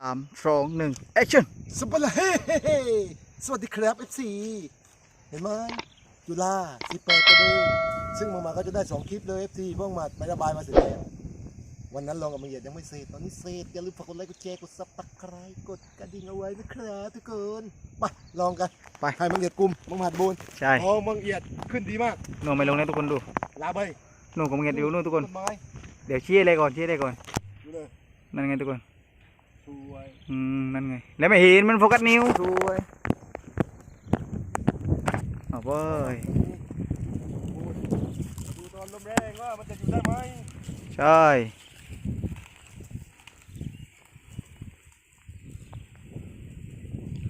สามสองหนึ่งแอคชั่นสปาร์เฮ้สวัสดีครับ FC เห็นไหมจุฬาสิแปดประเดิมซึ่งมามาก็จะได้2คลิปเลย FC เพิ่งมาไประบายมาเสร็จแล้ววันนั้นลองกับมังเหยียดยังไม่เสร็จตอนนี้เสร็จอย่าลืมฝากกดไลค์กดแชร์กดซับสไครต์กดกระดิ่งเอาไว้นะครับทุกคนไปลองกันไปให้มังเหยียดกลุ่มมังหัดบูนใช่อ๋อมังเหยียดขึ้นดีมากหนูไม่ลงนะทุกคนดูลาใบหนูผมเงียบอยู่นู่นทุกคนต้นไม้ เดี๋ยวชี้เลยก่อนชี้เลยก่อนดูเลยนั่นไงทุกคนสวยอืมนั่นไงแล้วไม่เห็นมันโฟกัสนิ้วสวยเอาเว้ยดูตอนลมแรงว่ามันจะอยู่ได้ไหมใช่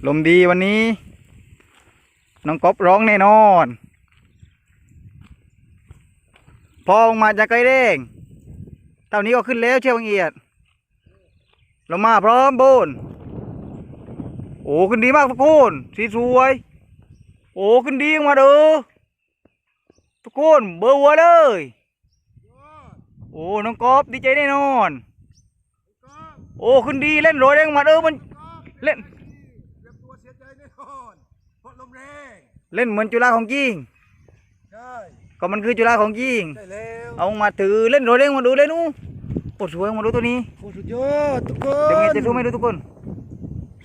ลมดีวันนี้ น้องกบร้องแน่นอน พอออกมาจากไกลเด้ง เท่านี้ก็ขึ้นแล้วเชี่ยวบางเอียดลงมาพร้อมโบน โอ้ขึ้นดีมากทุกคนสีสวย โอ้ขึ้นดีมาเด้อทุกคนเบอร์หัวเลย โอ้น้องกอบดีใจแน่นอน โอ้ขึ้นดีเล่นโรยแรงมาเออมันเล่นเตรียมตัวเสียใจแน่นอนเพราะลมแรงเล่นเหมือนจุฬาของจริงใช่ก็มันคือจุฬาของจริงได้แล้ว เอามาถือเล่นโรยแรงมาดูเลยนู้โอ้สวยมาดูตัวนี้โอ้สุดยอดทุกคนเดี๋ยวไงจะดูไม่ดูทุกคน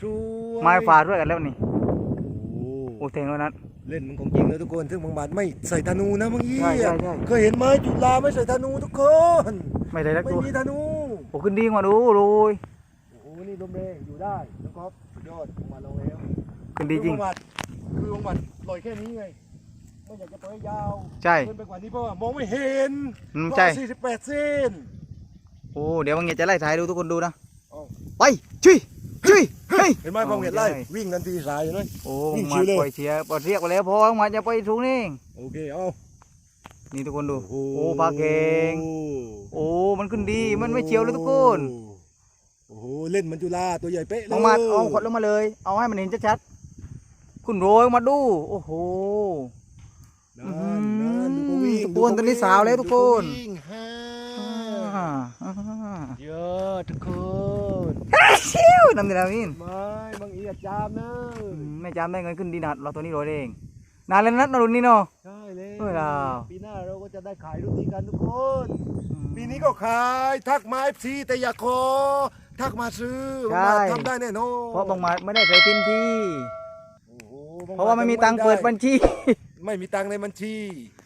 สวยไม้ฝาด้วยกันแล้วนี่โอ้โอ้เทงแล้วนั้นเล่นมันของจริงเลยทุกคน ซึ่งบางบาทไม่ใส่ธนูนะบางยี่ใช่ใช่ใช่เคยเห็นไหมจุฬาไม่ใส่ธนูทุกคนไม่ได้สักไม่ตัวมีธนูโอ้ขึ้นดีมาดูโรยโอ้โหนี่ลมแรงอยู่ได้น้องก๊อฟสุดยอดบางบาทลองแล้วขึ้นดีจริงคือบางบาทคือบางบาทลอยแค่นี้ไง ไม่อยากจะปล่อยยาวใช่เกินไปกว่านี้เพราะว่ามองไม่เห็นอืมใช่ สี่สิบแปดเส้นโอ้เดี๋ยวบางเงียจะไล่ถ่ายดูทุกคนดูนะเอาไปชุยชุยเฮ้ย เห็นไหมบางเห็นไล่วิ่งทันทีสายเห็นไหมโอ้วิ่งมาชิวเลย ปล่อยเสียปล่อยเรียกไปแล้วพอมาจะไปสูงนี่โอเคเอานี่ทุกคนดู โอ้ปลาเก่งโอ้มันขึ้นดีมันไม่เฉียวเลยทุกคนโอ้โหเล่นเหมือนจุฬาตัวใหญ่เป๊ะเลยเอามาเอาขดลงมาเลย เอาให้มันเห็นชัดๆคุณโรยมาดู โอ้โห นั่นนั่นดูเขาวิ่งทุกคนตอนนี้สาวแล้วทุกคน ดูเขาวิ่งฮ่าอ่าอ่าเยอะทุกคนชิวน้ำเดือดวินไม่บางเอียดจามเนอะไม่จำได้เงินขึ้นดีนัดเราตัวนี้โรยเองนานแล้วนัดเรารุ่นนี้เนาะ ใช่เลยเออเรา ปีหน้าเราก็จะได้ขายรุ่นนี้กันทุกคน ปีนี้ก็ขายทักมาเอฟซีแต่อย่าขอ ทักมาซื้อใช่ มาทำได้แน่นอนเพราะบางมาไม่ได้ใส่พินที่ โอ้โหบงเพราะว่าไม่มีตังค์เปิดบัญชี ไม่มีตังค์ในบัญชี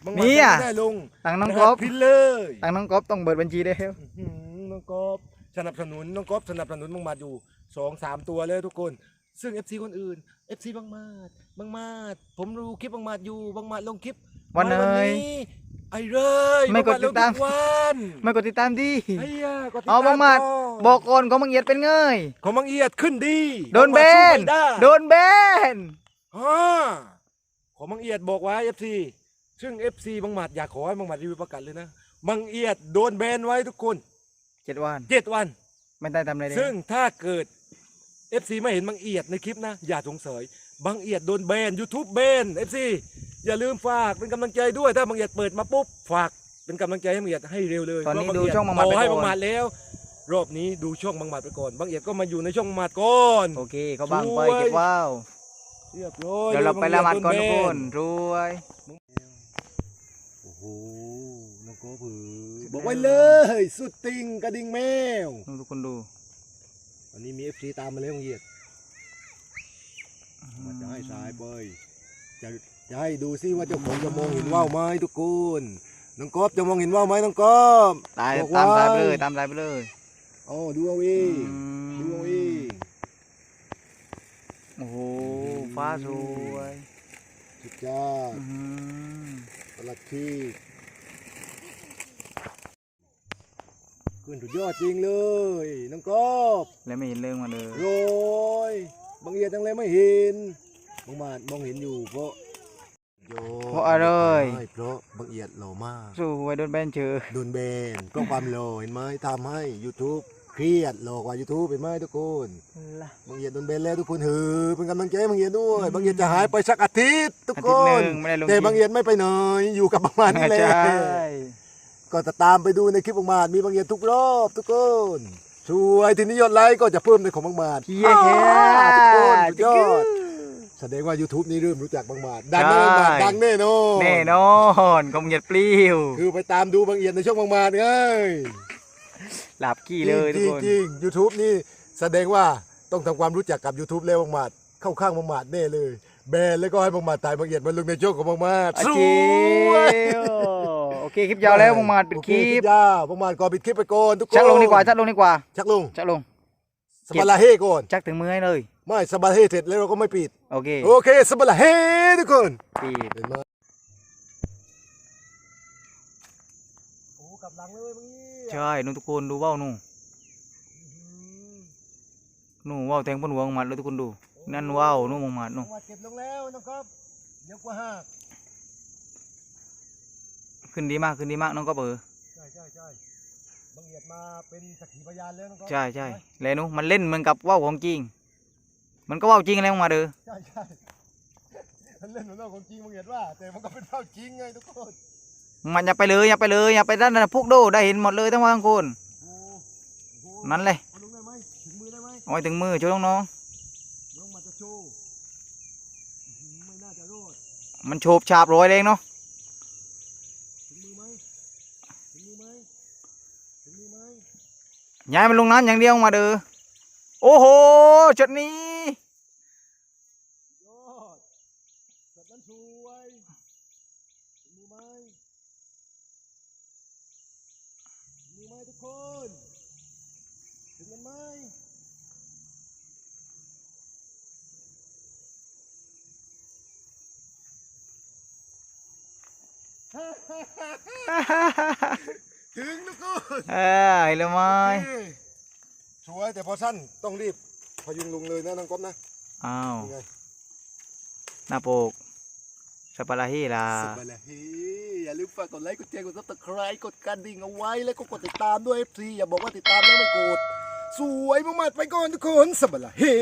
บางวัเนี่ย ไม่ได้ลงตังค์น้องรก๊อหัฟสพินเลยตังค์น้องก๊อฟต้องเปิดบัญชีได้แล้วอื้อหือน้องก๊อฟสนับสนุนน้องก๊อฟสนับสนุนบางมาดอยู่สองสามตัวเลยทุกคน ซึ่ง FC คนอื่น FC บางมาดบางมาดผมดูคลิปบางมาดอยู่บางมาดลงคลิปวันไหนไอ้เลยไม่กดติดตาม บงหลงทุกวันไม่กดติดตามดีไอ้ยากดติดเอาบางมาดก่นบอกก่อนของบางเอียดเป็นเงยของบางเอียดขึ้นดีโดนเบน บางมาดสู้ไม่ได้โดนเบนฮ่า ของบางเอียดบอกไว้ FC ซึ่ง FC บางหมัดอยากขอให้บางหมัดรีวิวประกันเลยนะบางเอียดโดนแบนไว้ทุกคนเจ็ดวันเจ็ดวัน ไม่ได้ทำอะไรเลยซึ่งถ้าเกิด FC ไม่เห็นบางเอียดในคลิปนะ อย่าสงสัยบางเอียดโดนแบน YouTube แบน FC อย่าลืมฝากเป็นกำลังใจด้วยถ้าบางเอียดเปิดมาปุ๊บฝากเป็นกำลังใจให้บางเอียดให้เร็วเลยตอนนี้เพราะดูบางเอียช่องบางหมัดต่ไปอให้ก่บางหอมันดแล้ว รอบนี้ดูช่องบางหมัดไปก่อนบางเอียดก็มาอยู่ในช่องบางหมัดก่อนโอเคเขาบังไปช่วยเก็บว้าว เรียบร้อยเดี๋ยวเราไปละหมัดก่อนบางทุกเอียคโดนแบรวยโอ้โหน้องโกผือบอกไว้เลยสุดติงกระดิ่งแมวทุกคนดูวันนี้มีเอฟซีตามมาแล้วบางเอียดมันจะให้สายไปจะจะให้ดูซิว่าเจ้าของจะมองเห็นว่าวไหมทุกคนน้องก๊อฟจะมองเห็นว่าวไหมน้องก๊อฟตายบอกตามสายไปไว้เลยตามสายไปเลยอ๋อดูเอาเองอืมดูเอาเองโอ้โห ฟ้าสวยสุดจ้าอื้อหือตลัดที่ขึ้นสุดยอดจริงเลย น้องก๊อฟแล้วไม่เห็นเรื่องมาเลยโรยบางเอียดจังเลยไม่เห็นบางมาดมองเห็นอยู่เพราะโยเพราะอะไรใช่เพราะบางเอียดหล่อมากสวยโดนแบนเจอโดนแบนเพราะความโลเห็นไหมทำให้ YouTube เครียดโลกว่า YouTube เห็นไหมทุกคนียดโดนแบนแล้วทุกคนเหือเป็นกำลังใจให้บางเอียดด้วย บางเอียดจะหายไปสักอาทิตย์ทุกอาคทิตย์หนึ่งไม่ได้ลงแต่บางเอียดไม่ไปไหนอยู่กับบางมานี่แหละใช่ก็จะตามไปดูในคลิปบางมาดมีบางเอียดทุกรอบทุกคนช่วยทีนี้ยอดไลค์ก็จะเพิ่มในของบางมาดเยอ่าทุกคนสุดยอดแสดงว่า YouTube นี่เริ่มรู้จักบางมาดดังแน่บางมาดดังแน่นอนแน่นอนคงเหยียดปลิ้วคือไปตามดูบางเอียดในช่องบางมาดไงหลับกี้เลยทุกคนจริงยูทูบนี่แสดงว่า ต้องทำความรู้จักกับ YouTube แล้วบางมาดเข้าข้างบางมาดแน่เลย แบนแล้วก็ให้บางมาดถ่ายบางเอียดมาลงในช่องของบางมาดโอสเควยโอเคคลิปยาวแล้วมึงมาปิดโอคลิปยาวบางมาดก่อนปิดคลิปไปก่อนทุกคนชักลงดีกว่าชักลงดีกว่าชักลงชักลงสบาลาเฮก่อน ชักถึงมือให้เลยไม่สบาลาเฮเสร็จแล้วเราก็ไม่ปิด โอเคโอเคสบาลาเฮทุกคนปิดเห็นไหมโอ้กลับหลังเลยเว้ยมึงนี่ใช่นู่นทุกคนดูว่าวนู่น นู่นว่าวแทงบนหัวมึงมาเลยทุกคนดู นั่นว่าวนู่นมึงมานู่นจังหวัดเก็บลงแล้วนะครับเดี๋ยวกว่าห้าขึ้นดีมากขึ้นดีมากน้องก็เบอร์ใช่ใช่ใช่บางเอียดมาเป็นสักขีพยานแล้วนะครับใช่ใช่แล้วนู่นมันเล่นเหมือนกับว่าวของจริง มันก็ว่าวจริงอะไรมึงมาเด้อใช่ใช่มันเล่นเหมือนเราของจริงบางเอียดว่า แต่มันก็เป็นเท่าจริงไงทุกคนมันอย่าไปเลยอย่าไปเลยอย่าไปด้านนั้นพวกโดได้เห็นหมดเลยทั้งวันทั้งคนโอ้โหนั่นเลย เอาไว้ถึงมือช่วยน้องน้องมาจะโชว์อื้อหือไม่น่าจะรอดๆมันโฉบฉาบร้อยเองเนาะถึงมือไหมถึงมือไหมถึงมือไหมย้ายมันลงน้ำอย่างเดียวมาเด้อโอ้โหจุดนี้ ยอดแบบนั้นสวยถึงมือไหมถึงมือไหมทุกคนถึงกันไหม ถึงทุกคนเออเห็นแล้วไหมสวยแต่พอสั้นต้องรีบพยุงลงเลยนะน้องก๊อฟนะอ้าวยังไงหน้าโปกสปาราฮีลาสบายเลยเฮ้ยอย่าลืมฝากกดไลค์กดแชร์กดซับสไครต์กดกระดิ่งเอาไว้แล้วก็กดติดตามด้วย FC อย่าบอกว่าติดตามแล้วไม่กด สวยมากๆไปก่อนทุกคนสบายเลยเฮ้